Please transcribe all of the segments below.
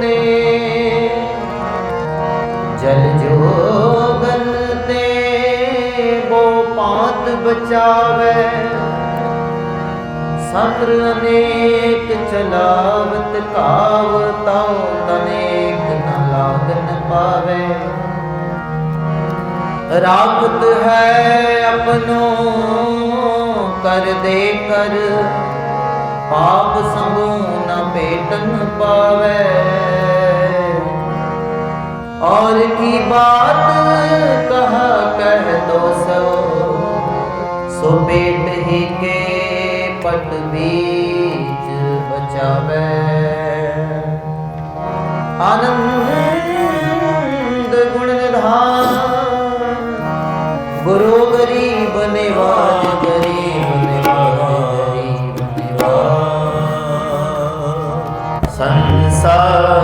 ਤੇ ਜਲ ਜੋਗਨ ਤੇ ਬੋ ਪਾਤ ਬਚਾਵੇ। ਸਤਰ ਅਨੇਕ ਚਲਾਵਤ ਕਾਵ ਤਉ ਤਨੇਕ ਨ ਲਾਗਨ ਪਾਵੇ। ਰਾਖਤ ਹੈ ਆਪਣੋ, ਕਰ ਦੇ ਕਰ। ਪਾਪ ਸੰਗੋ ਨ ਭੇਟਨ ਪਾਵੇ और की बात कहा कह दो सो सो पेट ही के पट बीच बचावे आनंद गुण निधान गुरु गरीब निवाज गरीब ইনসান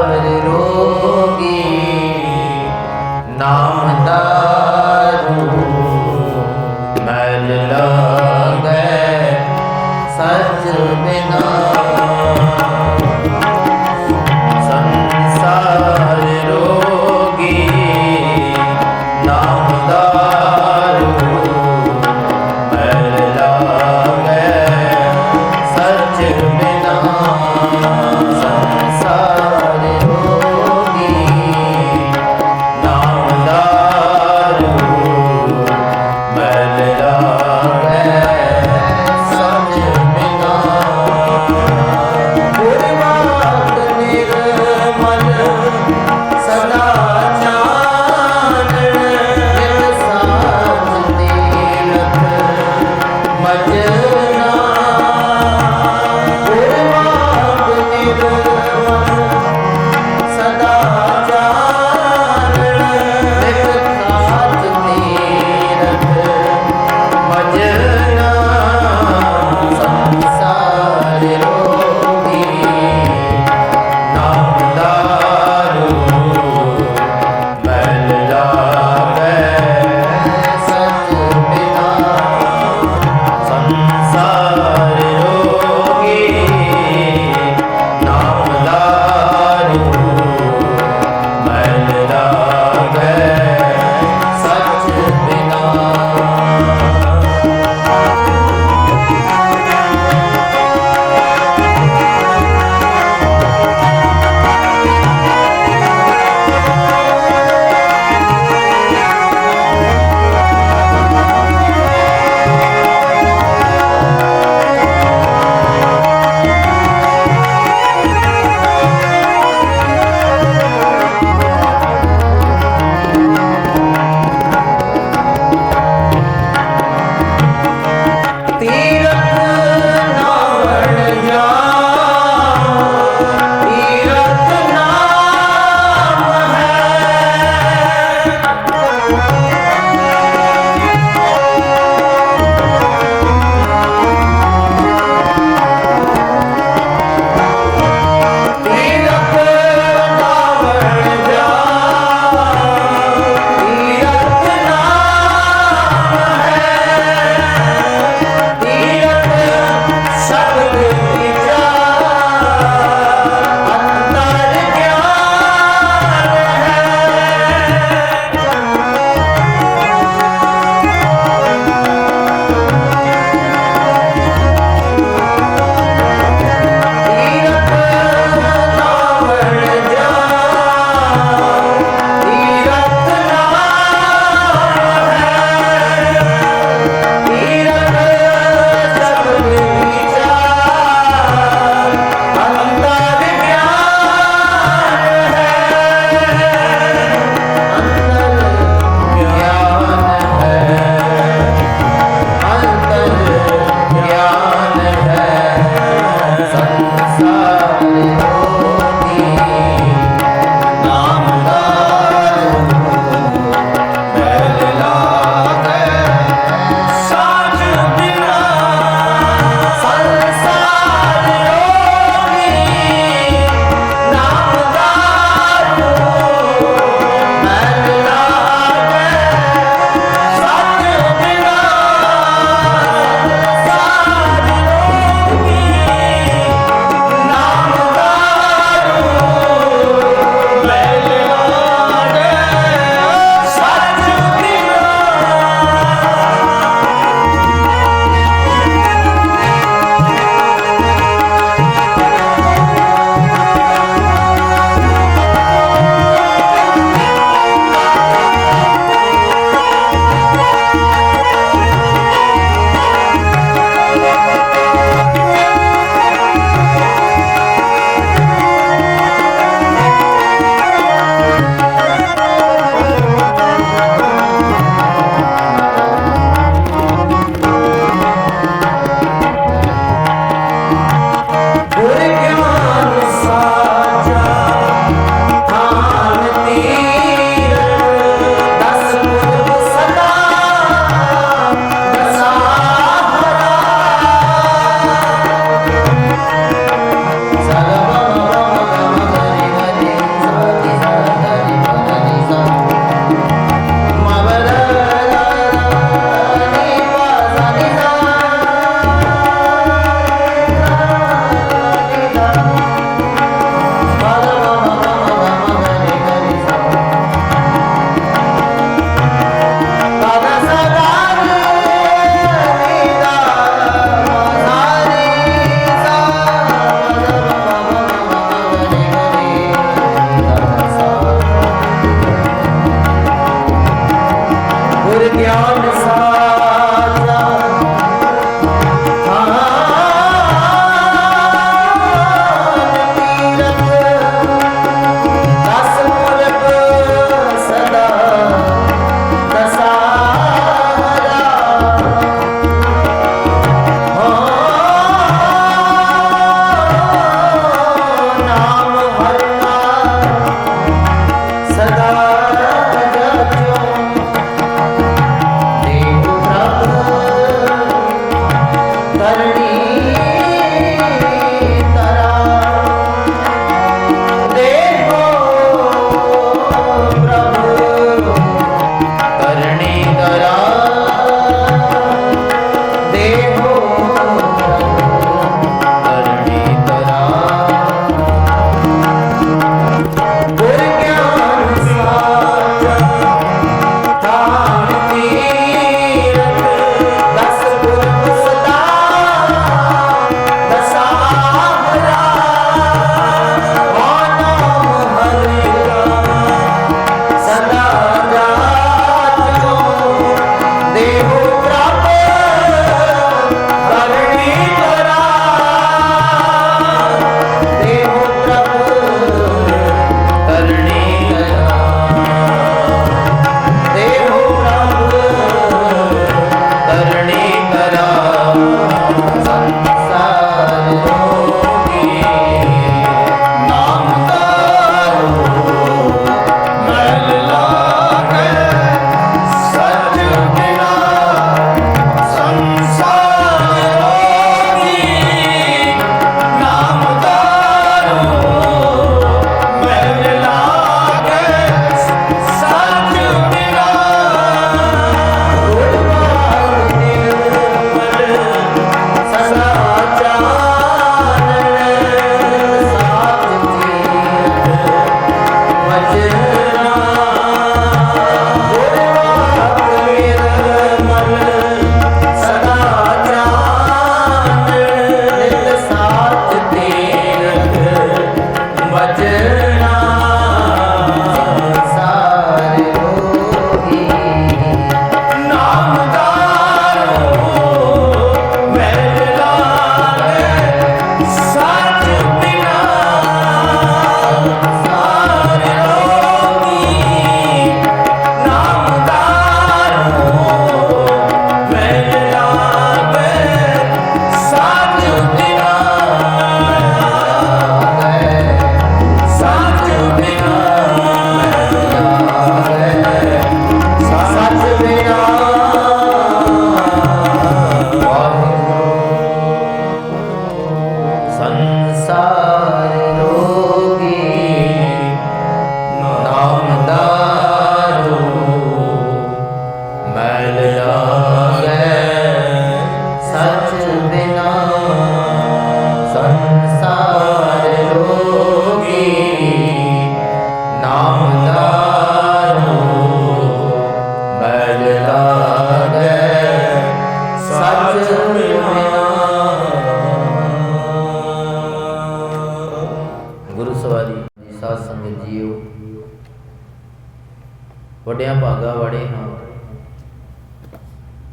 ਵੱਡਿਆਂ ਭਾਗਾ ਵਾੜੇ ਹਾਂ।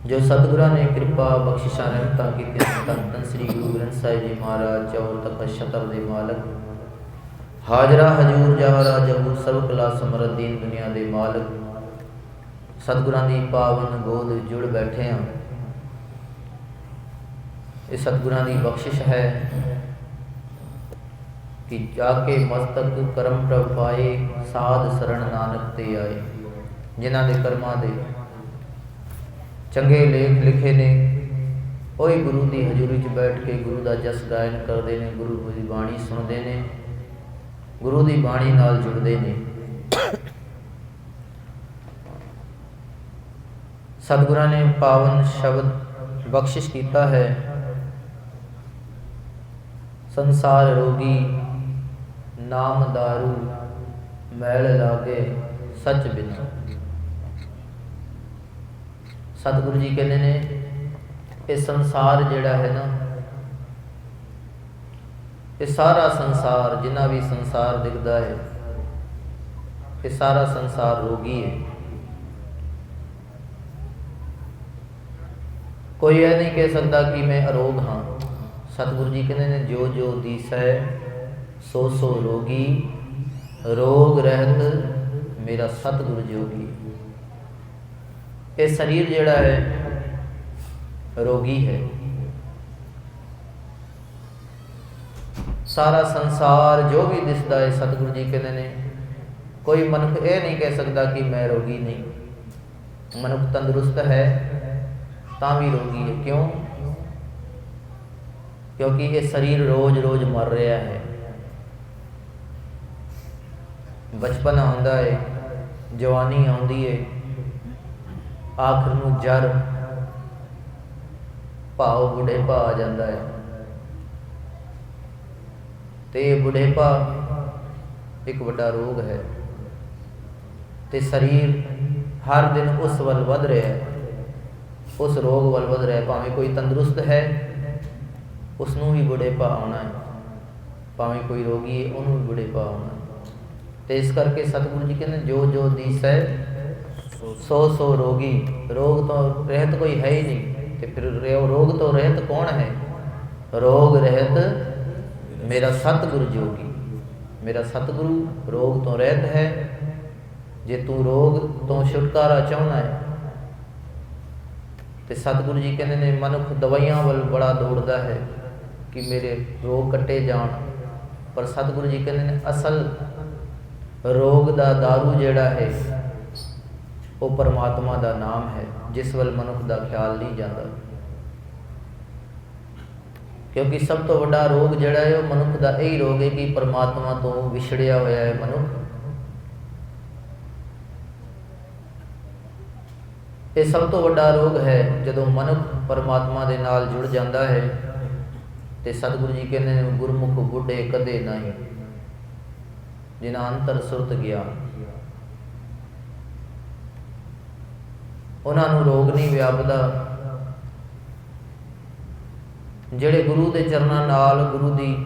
ਜੋ ਸਤਿਗੁਰਾਂ ਨੇ ਕਿਰਪਾ ਬਖਸ਼ਿਸ਼ਾਂ ਰਹਿਮਤਾਂ ਕੀਤੀਆਂ ਧੰਨ ਧੰਨ ਸ੍ਰੀ ਗੁਰੂ ਗ੍ਰੰਥ ਸਾਹਿਬ ਜੀ ਮਹਾਰਾਜ ਚੌਰ ਤਖਤ ਛਤਰ ਦੇ ਮਾਲਕ। ਹਾਜ਼ਰਾ ਹਜੂਰ ਜਹਰਾ ਜਹੂ ਸਭ ਕਲਾ ਸਮਰਤ ਦੁਨੀਆ ਦੇ ਮਾਲਕ। ਸਤਿਗੁਰਾਂ ਦੀ ਪਾਵਨ ਗੋਦ ਜੁੜ ਬੈਠੇ ਹਾਂ। ਇਹ ਸਤਿਗੁਰਾਂ ਦੀ ਬਖਸ਼ਿਸ਼ ਹੈ ਕਿ ਜਾ ਕੇ ਮਸਤਕ ਕਰਮ ਪ੍ਰਭ ਪਾਏ ਸਾਧ ਸਰਣ ਨਾਨਕ ਤੇ ਆਏ। ਜਿਨ੍ਹਾਂ ਦੇ ਕਰਮਾਂ ਦੇ। ਚੰਗੇ ਲੇਖ ਲਿਖੇ ਨੇ। ਉਹੀ ਗੁਰੂ ਦੀ ਹਜ਼ੂਰੀ 'ਚ ਬੈਠ ਕੇ ਗੁਰੂ ਦਾ ਜਸ ਗਾਇਨ ਕਰਦੇ ਨੇ, ਗੁਰੂ ਦੀ ਬਾਣੀ ਸੁਣਦੇ ਨੇ, ਗੁਰੂ ਦੀ ਬਾਣੀ ਨਾਲ ਜੁੜਦੇ ਨੇ। ਸਤਿਗੁਰਾਂ ਨੇ ਪਾਵਨ ਸ਼ਬਦ ਬਖਸ਼ਿਸ਼ ਕੀਤਾ ਹੈ। ਸੰਸਾਰ ਰੋਗੀ ਨਾਮ दारू ਮੈਲ ਲਾਗੇ ਸੱਚ ਬਿਨਾ। ਸਤਿਗੁਰੂ ਜੀ ਕਹਿੰਦੇ ਨੇ ਇਹ ਸੰਸਾਰ ਜਿਹੜਾ ਹੈ ਨਾ, ਇਹ ਸਾਰਾ ਸੰਸਾਰ ਜਿੰਨਾ ਵੀ ਸੰਸਾਰ ਦਿਖਦਾ ਹੈ, ਇਹ ਸਾਰਾ ਸੰਸਾਰ ਰੋਗੀ ਹੈ। ਕੋਈ ਇਹ ਨਹੀਂ ਕਹਿ ਸਕਦਾ ਕਿ ਮੈਂ ਅਰੋਗ ਹਾਂ। ਸਤਿਗੁਰੂ ਜੀ ਕਹਿੰਦੇ ਨੇ, ਜੋ ਜੋ ਦੀਸੈ, ਸੋ ਸੋ ਰੋਗੀ, ਰੋਗ ਰਹਿਤ ਮੇਰਾ ਸਤਿਗੁਰ ਜੋਗੀ ਇਹ ਸਰੀਰ ਜਿਹੜਾ ਹੈ, ਰੋਗੀ ਹੈ। ਸਾਰਾ ਸੰਸਾਰ ਜੋ ਵੀ ਦਿਸਦਾ ਹੈ, ਸਤਿਗੁਰੂ ਜੀ ਕਹਿੰਦੇ ਨੇ, ਕੋਈ ਮਨੁੱਖ ਇਹ ਨਹੀਂ ਕਹਿ ਸਕਦਾ ਕਿ ਮੈਂ ਰੋਗੀ ਨਹੀਂ। ਮਨੁੱਖ ਤੰਦਰੁਸਤ ਹੈ, ਤਾਂ ਵੀ ਰੋਗੀ ਹੈ। ਕਿਉਂ? ਕਿਉਂਕਿ ਇਹ ਸਰੀਰ ਰੋਜ਼-ਰੋਜ਼ ਮਰ ਰਿਹਾ ਹੈ। ਬਚਪਨ ਆਉਂਦਾ ਹੈ, ਜਵਾਨੀ ਆਉਂਦੀ ਹੈ। ਆਖਰ ਨੂੰ ਜਰ ਭਾਵ ਬੁਢੇਪਾ ਆ ਜਾਂਦਾ ਹੈ। ਤੇ ਬੁਢੇਪਾ ਇੱਕ ਵੱਡਾ ਰੋਗ ਹੈ ਤੇ ਸਰੀਰ ਹਰ ਦਿਨ ਉਸ ਵੱਲ ਵਧ ਰਿਹਾ ਹੈ। ਉਸ ਰੋਗ ਵੱਲ ਵਧ ਰਿਹਾ ਭਾਵੇਂ ਕੋਈ ਤੰਦਰੁਸਤ ਹੈ ਉਸ ਨੂੰ ਵੀ ਬੁਢੇਪਾ ਆਉਣਾ ਹੈ। ਭਾਵੇਂ ਕੋਈ ਰੋਗੀ ਹੈ, ਉਹਨੂੰ ਵੀ ਬੁਢੇਪਾ ਆਉਣਾ ਹੈ। ਤੇ ਇਸ ਕਰਕੇ ਸਤਿਗੁਰੂ ਜੀ ਕਹਿੰਦੇ ਜੋ ਜੋ ਦੀਸ ਹੈ ਸੋ ਸੋ ਰੋਗੀ, ਰੋਗ ਤੋਂ ਰਹਿਤ ਕੋਈ ਹੈ ਹੀ ਨਹੀਂ, ਤੇ ਫਿਰ ਰੋਗ ਤੋਂ ਰਹਿਤ ਕੌਣ ਹੈ? ਰੋਗ ਰਹਿਤ ਮੇਰਾ ਸਤਿਗੁਰੂ ਜੋਗੀ। ਮੇਰਾ ਸਤਿਗੁਰੂ ਰੋਗ ਤੋਂ ਰਹਿਤ ਹੈ। ਜੇ ਤੂੰ ਰੋਗ ਤੋਂ ਛੁਟਕਾਰਾ ਚਾਹੁੰਦਾ ਹੈ, ਤੇ ਸਤਿਗੁਰੂ ਜੀ ਕਹਿੰਦੇ ਨੇ, ਮਨੁੱਖ ਦਵਾਈਆਂ ਵੱਲ ਬੜਾ ਦੌੜਦਾ ਹੈ ਕਿ ਮੇਰੇ ਰੋਗ ਕੱਟੇ ਜਾਣ। ਪਰ ਸਤਿਗੁਰੂ ਜੀ ਕਹਿੰਦੇ ਨੇ, ਅਸਲ ਰੋਗ ਦਾ दारू ਜਿਹੜਾ ਹੈ ਉਹ ਪਰਮਾਤਮਾ ਦਾ ਨਾਮ ਹੈ, ਜਿਸ ਵੱਲ ਮਨੁੱਖ ਦਾ ਖਿਆਲ ਨਹੀਂ ਜਾਂਦਾ। ਕਿਉਂਕਿ ਸਭ ਤੋਂ ਵੱਡਾ ਰੋਗ ਜਿਹੜਾ ਹੈ, ਉਹ ਮਨੁੱਖ ਦਾ ਇਹ ਹੀ ਰੋਗ ਹੈ ਕਿ ਪਰਮਾਤਮਾ ਤੋਂ ਵਿਛੜਿਆ ਹੋਇਆ ਹੈ ਮਨੁੱਖ। ਇਹ ਸਭ ਤੋਂ ਵੱਡਾ ਰੋਗ ਹੈ, ਜਦੋਂ ਮਨੁੱਖ ਪਰਮਾਤਮਾ ਦੇ ਨਾਲ ਜੁੜ ਜਾਂਦਾ ਹੈ ਤੇ ਸਤਿਗੁਰੂ ਜੀ ਕਹਿੰਦੇ ਨੇ, ਗੁਰਮੁਖ ਬੁੱਢੇ ਕਦੇ ਨਹੀਂ, ਜਿਨ੍ਹਾਂ ਅੰਤਰ ਸੁਰਤ ਗਿਆ। ਉਹਨਾਂ ਨੂੰ ਰੋਗ ਨਹੀਂ ਵਿਆਪਦਾ। ਜਿਹੜੇ ਗੁਰੂ ਦੇ ਚਰਨਾਂ ਨਾਲ ਗੁਰੂ ਦੀ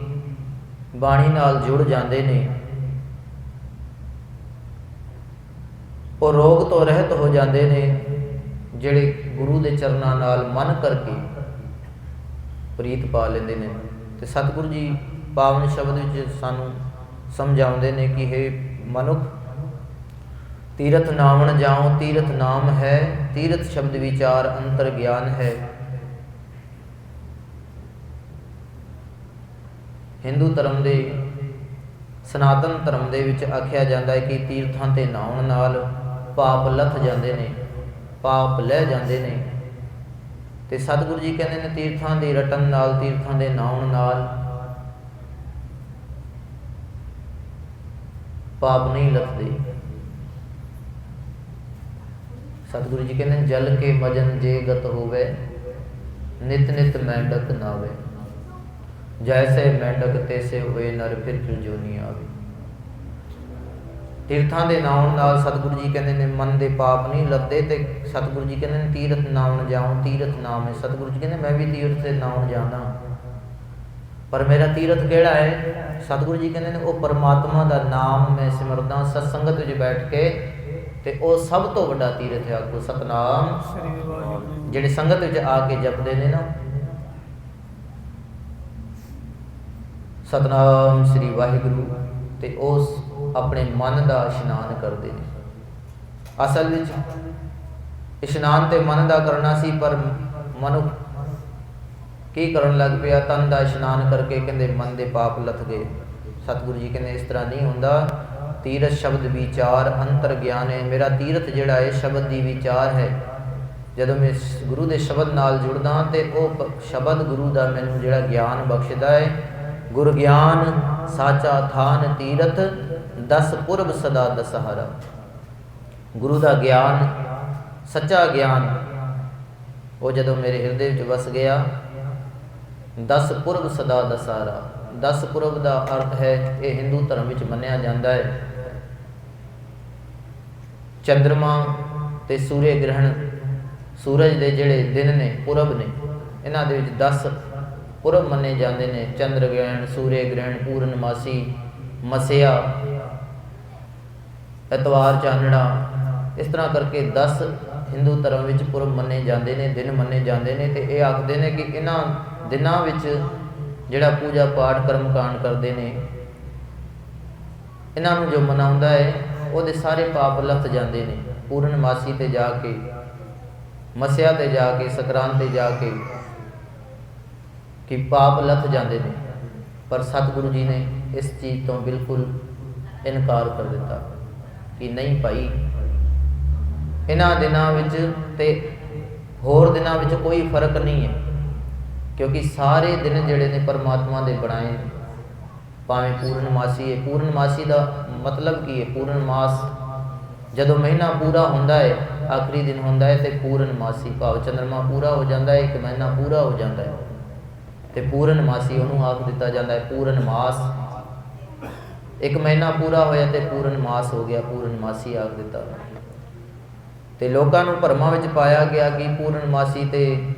ਬਾਣੀ ਨਾਲ ਜੁੜ ਜਾਂਦੇ ਨੇ, ਉਹ ਰੋਗ ਤੋਂ ਰਹਿਤ ਹੋ ਜਾਂਦੇ ਨੇ, ਜਿਹੜੇ ਗੁਰੂ ਦੇ ਚਰਨਾਂ ਨਾਲ ਮਨ ਕਰਕੇ ਪ੍ਰੀਤ ਪਾ ਲੈਂਦੇ ਨੇ। ਤੇ ਸਤਿਗੁਰੂ ਜੀ ਪਾਵਨ ਸ਼ਬਦ ਵਿੱਚ ਸਾਨੂੰ ਸਮਝਾਉਂਦੇ ਨੇ ਕਿ हे ਮਨੁੱਖ ਤੀਰਥ ਨਾਵਣ ਜਾਉ, ਤੀਰਥ ਨਾਮ ਹੈ, ਤੀਰਥ ਸ਼ਬਦ ਵਿਚਾਰ ਅੰਤਰ ਗਿਆਨ ਹੈ। ਹਿੰਦੂ ਧਰਮ ਦੇ, ਸਨਾਤਨ ਧਰਮ ਦੇ ਵਿੱਚ ਆਖਿਆ ਜਾਂਦਾ ਹੈ ਕਿ ਤੀਰਥਾਂ ਤੇ ਨਾਉਣ ਨਾਲ ਪਾਪ ਲੱਥ ਜਾਂਦੇ ਨੇ, ਪਾਪ ਲੈ ਜਾਂਦੇ ਨੇ। ਤੇ ਸਤਿਗੁਰੂ ਜੀ ਕਹਿੰਦੇ ਨੇ ਤੀਰਥਾਂ ਦੇ ਰਟਨ ਨਾਲ, ਤੀਰਥਾਂ ਦੇ ਨਾਉਣ ਨਾਲ ਪਾਪ ਨਹੀਂ ਲੱਥਦੇ। ਸਤਿਗੁਰੂ ਜੀ ਕਹਿੰਦੇ ਜਲ ਕੇ ਮਜਨ ਜੇ ਗਤ ਹੋਵੇ, ਨਿਤ ਨਿਤ ਮੈਂਡਕ ਨਾਵੇ ਜੈਸੇ ਮੈਂਡਕ ਤੈਸੇ ਹੋਏ ਨਰ, ਫਿਰ ਫਿਰ ਜੋਨੀ ਆਵੇ? ਤੀਰਥਾਂ ਦੇ ਨਾਉਣ ਨਾਲ ਸਤਿਗੁਰੂ ਜੀ ਕਹਿੰਦੇ ਨੇ, ਮਨ ਦੇ ਪਾਪ ਨਹੀਂ ਲੱਦੇ ਤੇ ਸਤਿਗੁਰੂ ਜੀ ਕਹਿੰਦੇ ਨੇ, ਤੀਰਥ ਨਾਉਣ ਜਾਉਂ, ਤੀਰਥ ਨਾਮ ਹੈ। ਸਤਿਗੁਰੂ ਜੀ ਕਹਿੰਦੇ, ਮੈਂ ਵੀ ਤੀਰਥ ਤੇ ਨਾਉਣ ਜਾਣਾ। ਪਰ ਮੇਰਾ ਤੀਰਥ ਕਿਹੜਾ ਹੈ? ਸਤਿਗੁਰੂ ਜੀ ਕਹਿੰਦੇ ਨੇ, ਉਹ ਪਰਮਾਤਮਾ ਦਾ ਨਾਮ ਮੈਂ ਸਿਮਰਦਾ, ਸਤਸੰਗਤ ਵਿੱਚ ਬੈਠ ਕੇ ਤੇ ਉਹ ਸਭ ਤੋਂ ਵੱਡਾ ਤੀਰਥ ਹੈ ਆਖੋ ਸਤਨਾਮ, ਜਿਹੜੇ ਸੰਗਤ ਵਿੱਚ ਆ ਕੇ ਜਪਦੇ ਨੇ ਨਾ। ਸਤਨਾਮ ਸ੍ਰੀ ਵਾਹਿਗੁਰੂ ਤੇ ਉਸ ਆਪਣੇ ਮਨ ਦਾ ਇਸ਼ਨਾਨ ਕਰਦੇ ਨੇ। ਅਸਲ ਵਿੱਚ ਇਸ਼ਨਾਨ ਤੇ ਮਨ ਦਾ ਕਰਨਾ ਸੀ, ਪਰ ਮਨੁੱਖ ਕੀ ਕਰਨ ਲੱਗ ਪਿਆ? ਤਨ ਦਾ ਇਸ਼ਨਾਨ ਕਰਕੇ ਕਹਿੰਦੇ ਮਨ ਦੇ ਪਾਪ ਲੱਥ ਗਏ। ਸਤਿਗੁਰੂ ਜੀ ਕਹਿੰਦੇ ਇਸ ਤਰ੍ਹਾਂ ਨਹੀਂ ਹੁੰਦਾ। ਤੀਰਥ ਸ਼ਬਦ ਵਿਚਾਰ ਅੰਤਰ ਗਿਆਨ ਹੈ। ਮੇਰਾ ਤੀਰਥ ਜਿਹੜਾ ਹੈ, ਸ਼ਬਦ ਦੀ ਵਿਚਾਰ ਹੈ। ਜਦੋਂ ਮੈਂ ਗੁਰੂ ਦੇ ਸ਼ਬਦ ਨਾਲ ਜੁੜਦਾ ਤੇ ਉਹ ਸ਼ਬਦ ਗੁਰੂ ਦਾ ਮੈਨੂੰ ਜਿਹੜਾ ਗਿਆਨ ਬਖਸ਼ਦਾ ਹੈ। ਗੁਰ ਗਿਆਨ, ਸਾਚਾ ਥਾਨ ਤੀਰਥ, ਦਸ ਪੁਰਬ ਸਦਾ ਦਸਹਰਾ। ਗੁਰੂ ਦਾ ਗਿਆਨ, ਸੱਚਾ ਗਿਆਨ, ਉਹ ਜਦੋਂ ਮੇਰੇ ਹਿਰਦੇ ਵਿੱਚ ਵਸ ਗਿਆ, ਦਸ ਪੁਰਬ ਸਦਾ ਦਸਹਰਾ। ਦਸ ਪੁਰਬ ਦਾ ਅਰਥ ਹੈ, ਇਹ ਹਿੰਦੂ ਧਰਮ ਵਿੱਚ ਮੰਨਿਆ ਜਾਂਦਾ ਹੈ। ਚੰ드ਰਮਾ ਤੇ ਸੂਰਜ ਗ੍ਰਹਿਣ ਸੂਰਜ ਦੇ ਜਿਹੜੇ ਦਿਨ ਨੇ, ਪੁਰਬ ਨੇ, ਇਹਨਾਂ ਦੇ ਵਿੱਚ 10 ਪੁਰਬ ਮੰਨੇ ਜਾਂਦੇ ਨੇ। ਚੰਦਰ ਗ੍ਰਹਿਣ ਸੂਰਜ ਗ੍ਰਹਿਣ, ਪੂਰਨਮਾਸੀ, ਮਸਿਆ, ਐਤਵਾਰ, ਚਾਨਣਾ, ਇਸ ਤਰ੍ਹਾਂ ਕਰਕੇ 10 ਹਿੰਦੂ ਧਰਮ ਵਿੱਚ ਪੁਰਬ ਮੰਨੇ ਜਾਂਦੇ ਨੇ, ਦਿਨ ਮੰਨੇ ਜਾਂਦੇ ਨੇ ਤੇ ਇਹ ਆਖਦੇ ਨੇ ਕਿ ਇਹਨਾਂ ਦਿਨਾਂ ਵਿੱਚ ਜਿਹੜਾ ਪੂਜਾ ਪਾਠ ਕਰਮ ਕਾਂਡ ਕਰਦੇ ਨੇ, ਇਹਨਾਂ ਨੂੰ ਜੋ ਮਨਾਉਂਦਾ ਹੈ ਉਹਦੇ ਸਾਰੇ ਪਾਪ ਲੱਥ ਜਾਂਦੇ ਨੇ। ਪੂਰਨਮਾਸੀ ਤੇ ਜਾ ਕੇ, ਮਸਿਆ ਤੇ ਜਾ ਕੇ ਸੰਕਰਾਂਤ ਤੇ ਜਾ ਕੇ ਕਿ ਪਾਪ ਲੱਥ ਜਾਂਦੇ ਨੇ। ਪਰ ਸਤਿਗੁਰੂ ਜੀ ਨੇ ਇਸ ਚੀਜ਼ ਤੋਂ ਬਿਲਕੁਲ ਇਨਕਾਰ ਕਰ ਦਿੱਤਾ ਕਿ ਨਹੀਂ ਭਾਈ, ਇਹਨਾਂ ਦਿਨਾਂ ਵਿੱਚ ਤੇ ਹੋਰ ਦਿਨਾਂ ਵਿੱਚ ਕੋਈ ਫ਼ਰਕ ਨਹੀਂ ਹੈ। ਕਿਉਂਕਿ ਸਾਰੇ ਦਿਨ ਜਿਹੜੇ ਨੇ ਪਰਮਾਤਮਾ ਦੇ ਬਣਾਏ ਨੇ। ਭਾਵੇਂ ਪੂਰਨਮਾਸੀ ਹੈ ਪੂਰਨਮਾਸੀ ਦਾ ਮਤਲਬ ਕੀ ਹੈ? ਪੂਰਨਮਾਸ ਜਦੋਂ ਮਹੀਨਾ ਪੂਰਾ ਹੁੰਦਾ ਹੈ, ਆਖਰੀ ਦਿਨ ਹੁੰਦਾ ਹੈ ਤੇ ਪੂਰਨਮਾਸੀ ਭਾਵ ਚੰਦਰਮਾ ਪੂਰਾ ਹੋ ਜਾਂਦਾ ਹੈ, ਇੱਕ ਮਹੀਨਾ ਪੂਰਾ ਹੋ ਜਾਂਦਾ ਹੈ। ਤੇ ਪੂਰਨਮਾਸੀ ਉਹਨੂੰ ਆਖ ਦਿੱਤਾ ਜਾਂਦਾ ਹੈ ਪੂਰਨਮਾਸ ਇੱਕ ਮਹੀਨਾ ਪੂਰਾ ਹੋਇਆ ਤੇ ਪੂਰਨਮਾਸ ਹੋ ਗਿਆ ਪੂਰਨਮਾਸੀ ਆਖ ਦਿੱਤਾ। ਤੇ ਲੋਕਾਂ ਨੂੰ ਭਰਮਾਂ ਵਿੱਚ ਪਾਇਆ ਗਿਆ ਕਿ ਪੂਰਨਮਾਸੀ ਤੇ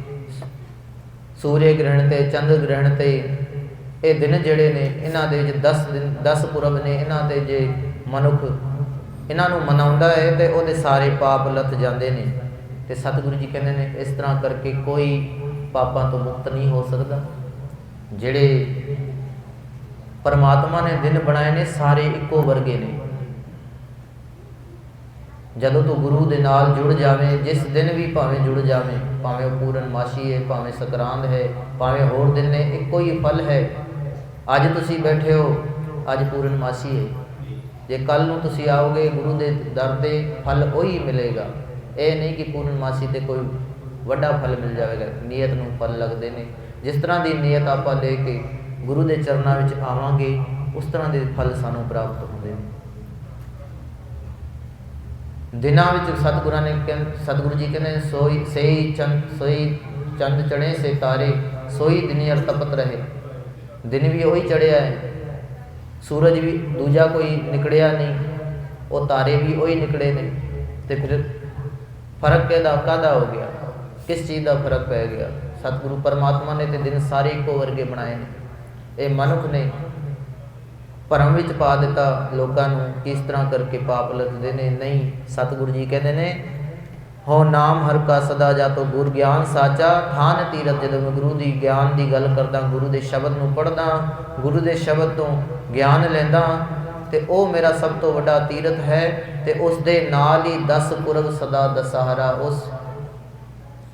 ਸੂਰਯ ਗ੍ਰਹਿਣ ਤੇ ਚੰਦ ਗ੍ਰਹਿਣ ਤੇ ਇਹ ਦਿਨ ਜਿਹੜੇ ਨੇ, ਇਹਨਾਂ ਦੇ ਜੇ 10 ਦਿਨ 10 ਪੁਰਬ ਨੇ, ਇਹਨਾਂ ਤੇ ਜੇ ਮਨੁੱਖ ਇਹਨਾਂ ਨੂੰ ਮਨਾਉਂਦਾ ਹੈ ਤੇ ਉਹਦੇ ਸਾਰੇ ਪਾਪ ਲੱਥ ਜਾਂਦੇ ਨੇ। ਤੇ ਸਤਿਗੁਰੂ ਜੀ ਕਹਿੰਦੇ ਨੇ, ਇਸ ਤਰ੍ਹਾਂ ਕਰਕੇ ਕੋਈ ਪਾਪਾਂ ਤੋਂ ਮੁਕਤ ਨਹੀਂ ਹੋ ਸਕਦਾ। ਜਿਹੜੇ ਪਰਮਾਤਮਾ ਨੇ ਦਿਨ ਬਣਾਏ ਨੇ, ਸਾਰੇ ਇੱਕੋ ਵਰਗੇ ਨੇ। ਜਦੋਂ ਤੂੰ ਗੁਰੂ ਦੇ ਨਾਲ ਜੁੜ ਜਾਵੇਂ, ਜਿਸ ਦਿਨ ਵੀ ਭਾਵੇਂ ਜੁੜ ਜਾਵੇਂ, ਭਾਵੇਂ ਉਹ ਪੂਰਨਮਾਸ਼ੀ ਹੈ, ਭਾਵੇਂ ਸੰਕਰਾਂਤ ਹੈ, ਭਾਵੇਂ ਹੋਰ ਦਿਨ ਨੇ, ਇੱਕੋ ਹੀ ਫਲ ਹੈ। ਅੱਜ ਤੁਸੀਂ ਬੈਠੇ ਹੋ, ਅੱਜ ਪੂਰਨਮਾਸ਼ੀ ਹੈ। ਜੇ ਕੱਲ ਨੂੰ ਤੁਸੀਂ ਆਓਗੇ, ਗੁਰੂ ਦੇ ਦਰ ਤੇ ਫਲ ਉਹੀ ਮਿਲੇਗਾ। ਇਹ ਨਹੀਂ ਕਿ ਪੂਰਨਮਾਸ਼ੀ ਤੇ ਕੋਈ ਵੱਡਾ ਫਲ ਮਿਲ ਜਾਵੇਗਾ। ਨੀਅਤ ਨੂੰ ਫਲ ਲੱਗਦੇ ਨੇ। ਜਿਸ ਤਰ੍ਹਾਂ ਦੀ ਨੀਅਤ ਆਪਾਂ ਲੈ ਕੇ ਗੁਰੂ ਦੇ ਚਰਨਾਂ ਵਿੱਚ ਆਵਾਂਗੇ, ਉਸ ਤਰ੍ਹਾਂ ਦੇ ਫਲ ਸਾਨੂੰ ਪ੍ਰਾਪਤ ਹੁੰਦੇ ਨੇ। ਦਿਨਾਂ ਵਿੱਚ ਸਤਿਗੁਰਾਂ ਨੇ ਕਹਿੰ- ਸਤਿਗੁਰੂ ਜੀ ਕਹਿੰਦੇ ਸੋਈ ਸਹੀ ਚੰਦ, ਸੋਈ ਚੰਦ ਚੜੇ ਸੇ ਤਾਰੇ, ਸੋਈ ਦਿਨੀ ਅਰ ਤਪਤ ਰਹੇ। ਦਿਨ ਵੀ ਉਹੀ ਚੜਿਆ ਹੈ। ਸੂਰਜ ਵੀ ਦੂਜਾ ਕੋਈ ਨਿਕੜਿਆ ਨਹੀਂ, ਉਹ ਤਾਰੇ ਵੀ ਉਹੀ ਨਿਕੜੇ ਨੇ ਤੇ ਫਿਰ ਫ਼ਰਕ ਕਿਹਦਾ ਕਾਹਦਾ ਹੋ ਗਿਆ? ਕਿਸ ਚੀਜ਼ ਦਾ ਫ਼ਰਕ ਪੈ ਗਿਆ? ਸਤਿਗੁਰੂ ਪਰਮਾਤਮਾ ਨੇ ਤੇ ਦਿਨ ਸਾਰੇ ਇੱਕੋ ਵਰਗੇ ਬਣਾਏ ਨੇ। ਇਹ ਮਨੁੱਖ ਨੇ ਭਰਮ ਵਿੱਚ ਪਾ ਦਿੱਤਾ, ਲੋਕਾਂ ਨੂੰ ਕਿਸ ਤਰ੍ਹਾਂ ਕਰਕੇ ਪਾਪ ਲੱਥਦੇ ਨੇ? ਨਹੀਂ, ਸਤਿਗੁਰੂ ਜੀ ਕਹਿੰਦੇ ਨੇ ਹੋ ਨਾਮ ਹਰ ਕਾ ਸਦਾ ਜਾ ਤੋ ਗੁਰ ਗਿਆਨ ਸਾਚਾ ਠਾਨ ਤੀਰਥ ਜਦੋਂ ਮੈਂ ਗੁਰੂ ਦੀ ਗਿਆਨ ਦੀ ਗੱਲ ਕਰਦਾ, ਗੁਰੂ ਦੇ ਸ਼ਬਦ ਨੂੰ ਪੜ੍ਹਦਾ, ਗੁਰੂ ਦੇ ਸ਼ਬਦ ਤੋਂ ਗਿਆਨ ਲੈਂਦਾ, ਤੇ ਉਹ ਮੇਰਾ ਸਭ ਤੋਂ ਵੱਡਾ ਤੀਰਥ ਹੈ, ਤੇ ਉਸ ਦੇ ਨਾਲ ਹੀ 10 ਪੁਰਬ ਸਦਾ ਦਸਹਰਾ ਉਸ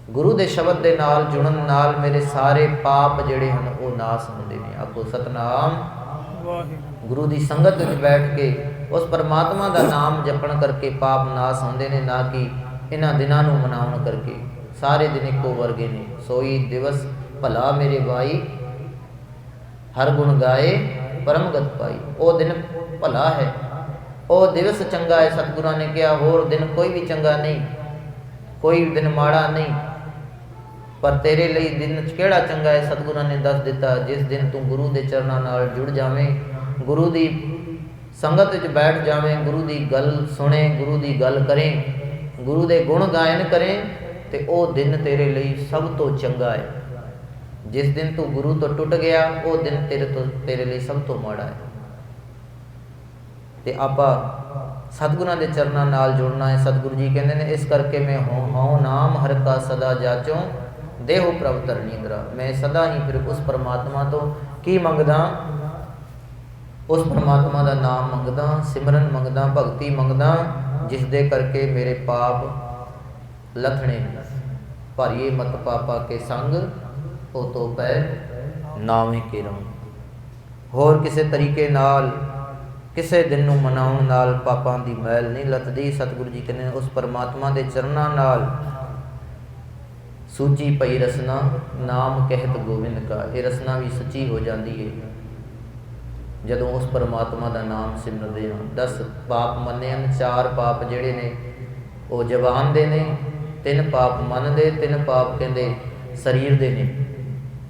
ਗੁਰੂ ਦੇ ਸ਼ਬਦ ਦੇ ਨਾਲ ਜੁੜਨ ਨਾਲ ਮੇਰੇ ਸਾਰੇ ਪਾਪ ਜਿਹੜੇ ਹਨ, ਉਹ ਨਾਸ ਹੁੰਦੇ ਨੇ। ਆਖੋ ਸਤਨਾਮ। ਵਾਹਿਗੁਰੂ ਗੁਰੂ ਦੀ ਸੰਗਤ ਵਿੱਚ ਬੈਠ ਕੇ ਉਸ ਪਰਮਾਤਮਾ ਦਾ ਨਾਮ ਜਪਣ ਕਰਕੇ ਪਾਪ ਨਾਸ ਹੁੰਦੇ ਨੇ, ਨਾ ਕਿ ਇਹਨਾਂ ਦਿਨਾਂ ਨੂੰ ਮਨਾਉਣ ਕਰਕੇ। ਸਾਰੇ ਦਿਨ ਇੱਕੋ ਵਰਗੇ ਨੇ। ਸੋਈ ਦਿਵਸ ਭਲਾ ਮੇਰੇ ਭਾਈ ਹਰ ਗੁਣ ਗਾਏ, ਪਰਮਗਤ ਪਾਈ। ਉਹ ਦਿਨ ਭਲਾ ਹੈ। ਉਹ ਦਿਵਸ ਚੰਗਾ ਹੈ, ਸਤਿਗੁਰਾਂ ਨੇ ਕਿਹਾ, ਹੋਰ ਦਿਨ ਕੋਈ ਵੀ ਚੰਗਾ ਨਹੀਂ, ਕੋਈ ਦਿਨ ਮਾੜਾ ਨਹੀਂ। ਪਰ ਤੇਰੇ ਲਈ ਦਿਨ ਕਿਹੜਾ ਚੰਗਾ ਹੈ, ਸਤਿਗੁਰਾਂ ਨੇ ਦੱਸ ਦਿੱਤਾ। ਜਿਸ ਦਿਨ ਤੂੰ ਗੁਰੂ ਦੇ ਚਰਨਾਂ ਨਾਲ ਜੁੜ ਜਾਵੇਂ, ਗੁਰੂ ਦੀ ਸੰਗਤ ਵਿੱਚ ਬੈਠ ਜਾਵੇਂ, ਗੁਰੂ ਦੀ ਗੱਲ ਸੁਣੇ, ਗੁਰੂ ਦੀ ਗੱਲ ਕਰੇ ਗੁਰੂ ਦੇ ਗੁਣ ਗਾਇਨ ਕਰੇ ਤੇ ਉਹ ਦਿਨ ਤੇਰੇ ਲਈ ਸਭ ਤੋਂ ਚੰਗਾ ਹੈ। ਜਿਸ ਦਿਨ ਤੂੰ ਗੁਰੂ ਤੋਂ ਟੁੱਟ ਗਿਆ, ਉਹ ਦਿਨ ਤੇਰੇ ਤੋਂ, ਤੇਰੇ ਲਈ ਸਭ ਤੋਂ ਮਾੜਾ ਹੈ। ਤੇ ਆਪਾਂ ਸਤਿਗੁਰਾਂ ਦੇ ਚਰਨਾਂ ਨਾਲ ਜੁੜਨਾ ਹੈ। ਸਤਿਗੁਰੂ ਜੀ ਕਹਿੰਦੇ ਨੇ, ਇਸ ਕਰਕੇ ਮੈਂ ਹਉ ਹਉ ਨਾਮ ਹਰ ਕਾ ਸਦਾ ਜਾਚੋ, ਦੇਹੋ ਪ੍ਰਭ ਧਰਨੀ ਦਰਾ ਮੈਂ ਸਦਾ ਹੀ ਫਿਰ ਉਸ ਪਰਮਾਤਮਾ ਤੋਂ ਕੀ ਮੰਗਦਾ ਉਸ ਪਰਮਾਤਮਾ ਦਾ ਨਾਮ ਮੰਗਦਾ, ਸਿਮਰਨ ਮੰਗਦਾ, ਭਗਤੀ ਮੰਗਦਾ ਜਿਸ ਦੇ ਕਰਕੇ ਮੇਰੇ ਪਾਪ ਲਥਣੇ ਭਰੀਏ ਮਤ ਪਾਪਾ ਕੇ ਸੰਗ, ਉਹ ਤੋਂ ਪੈ ਨਾਵੇਂ ਕੇ ਰਮ ਹੋਰ ਕਿਸੇ ਤਰੀਕੇ ਨਾਲ, ਕਿਸੇ ਦਿਨ ਨੂੰ ਮਨਾਉਣ ਨਾਲ ਪਾਪਾਂ ਦੀ ਮੈਲ ਨਹੀਂ ਲੱਥਦੀ। ਸਤਿਗੁਰੂ ਜੀ ਕਹਿੰਦੇ ਉਸ ਪਰਮਾਤਮਾ ਦੇ ਚਰਨਾਂ ਨਾਲ ਸੂਚੀ ਪਈ ਰਸਨਾ, ਨਾਮ ਕਹਿਤ ਗੋਬਿੰਦ ਕਾ। ਇਹ ਰਸਨਾ ਵੀ ਸੱਚੀ ਹੋ ਜਾਂਦੀ ਹੈ ਜਦੋਂ ਉਸ ਪਰਮਾਤਮਾ ਦਾ ਨਾਮ ਸਿਮਰਦੇ ਹਾਂ। 10 ਪਾਪ ਮੰਨੇ ਹਨ, ਚਾਰ ਪਾਪ ਜਿਹੜੇ ਨੇ, ਉਹ ਜ਼ਬਾਨ ਦੇ ਨੇ, ਤਿੰਨ ਪਾਪ ਮਨ ਦੇ ਤਿੰਨ ਪਾਪ ਕਹਿੰਦੇ ਸਰੀਰ ਦੇ ਨੇ।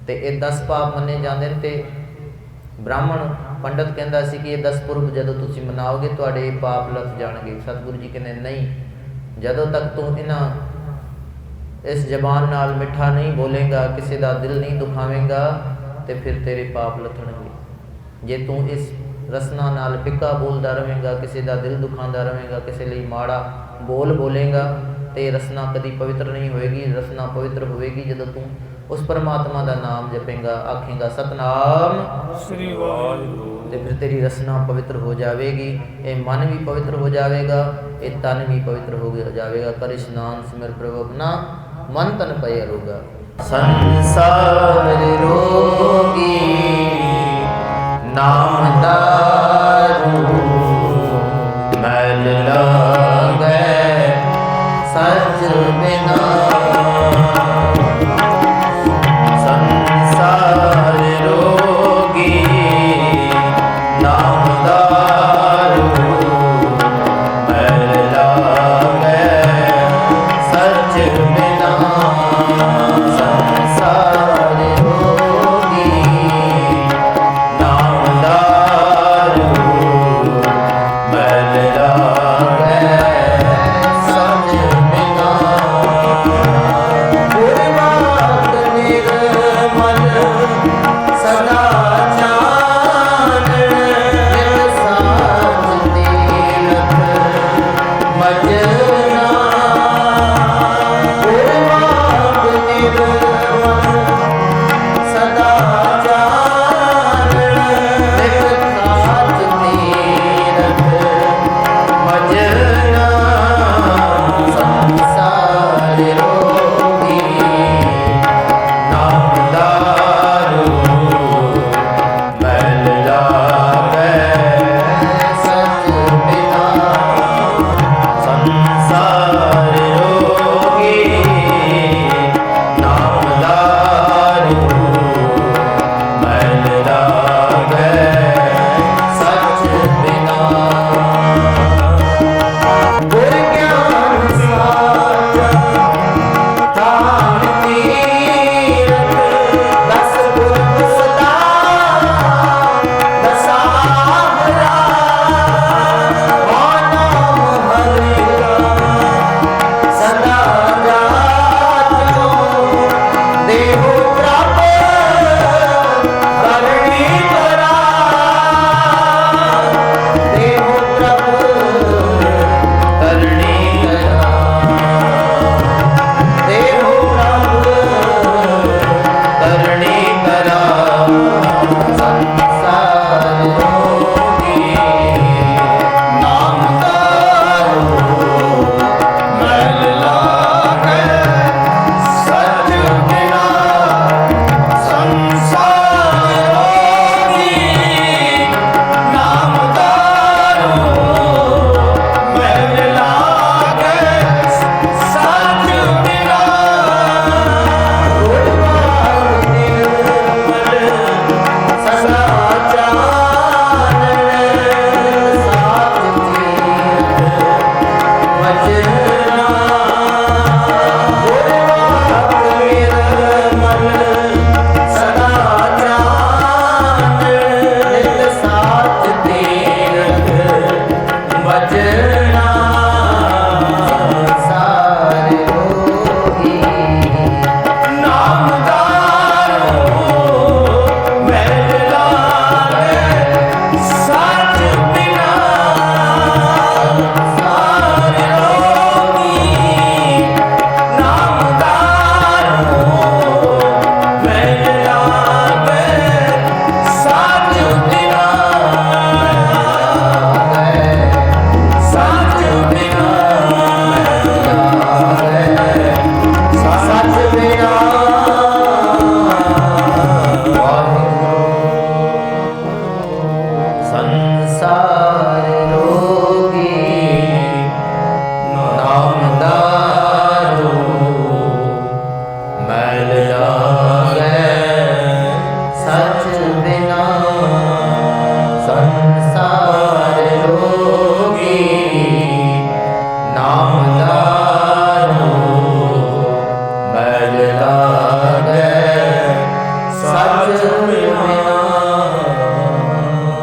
ਤੇ ਇਹ 10 ਪਾਪ ਮੰਨੇ ਜਾਂਦੇ ਨੇ ਤੇ ਬ੍ਰਾਹਮਣ ਪੰਡਤ ਕਹਿੰਦਾ ਸੀ ਕਿ ਇਹ 10 ਪੁਰਬ ਜਦੋਂ ਤੁਸੀਂ ਮਨਾਓਗੇ, ਤੁਹਾਡੇ ਪਾਪ ਲੱਥ ਜਾਣਗੇ। ਸਤਿਗੁਰੂ ਜੀ ਕਹਿੰਦੇ, ਨਹੀਂ, ਜਦੋਂ ਤੱਕ ਤੂੰ ਇਹਨਾਂ ਇਸ ਜ਼ਬਾਨ ਨਾਲ ਮਿੱਠਾ ਨਹੀਂ ਬੋਲੇਗਾ, ਕਿਸੇ ਦਾ ਦਿਲ ਨਹੀਂ ਦੁਖਾਵੇਂਗਾ, ਤੇ ਫਿਰ ਤੇਰੇ ਪਾਪ ਲੱਥਣਗੇ। ਜੇ ਤੂੰ ਇਸ ਰਸਨਾ ਨਾਲ ਫਿੱਕਾ ਬੋਲਦਾ ਰਵੇਂਗਾ ਕਿਸੇ ਦਾ ਦਿਲ ਦੁਖਾਉਂਦਾ ਰਵੇਂਗਾ ਕਿਸੇ ਲਈ ਮਾੜਾ ਬੋਲ ਬੋਲੇਗਾ ਤੇ ਇਹ ਰਸਨਾ ਕਦੀ ਪਵਿੱਤਰ ਨਹੀਂ ਹੋਏਗੀ। ਰਸਨਾ ਪਵਿੱਤਰ ਹੋਏਗੀ ਜਦੋਂ ਤੂੰ ਉਸ ਪਰਮਾਤਮਾ ਦਾ ਨਾਮ ਜਪੇਂਗਾ ਆਖੇਂਗਾ ਸਤਨਾਮ। ਸ੍ਰੀ ਵਾਹਿਗੁਰੂ। ਤੇ ਫਿਰ ਤੇਰੀ ਰਸਨਾ ਪਵਿੱਤਰ ਹੋ ਜਾਵੇਗੀ। ਇਹ ਮਨ ਵੀ ਪਵਿੱਤਰ ਹੋ ਜਾਵੇਗਾ ਇਹ ਤਨ ਵੀ ਪਵਿੱਤਰ ਹੋ ਗਿਆ- ਜਾਵੇਗਾ। ਕਰ ਇਸ਼ਨਾਨ ਸਿਮਰ ਪ੍ਰਭ ਆਪਣਾ ਮਨ ਤਨ ਪਏ ਰੋਗਾ ਸੰਸਾਰ ਰੋਗੀ ਨਾਮ ਦਾਰੂ